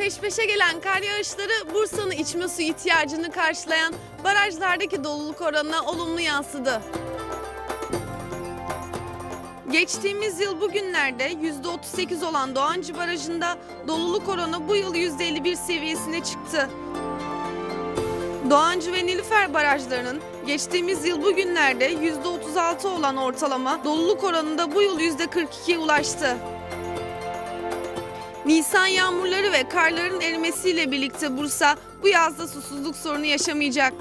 peş peşe gelen kar yağışları Bursa'nın içme suyu ihtiyacını karşılayan barajlardaki doluluk oranına olumlu yansıdı. Geçtiğimiz yıl bugünlerde %38 olan Doğancı Barajı'nda doluluk oranı bu yıl %51 seviyesine çıktı. Doğancı ve Nilüfer barajlarının geçtiğimiz yıl bugünlerde %36 olan ortalama doluluk oranında bu yıl %42'ye ulaştı. Nisan yağmurları ve karların erimesiyle birlikte Bursa bu yazda susuzluk sorunu yaşamayacak.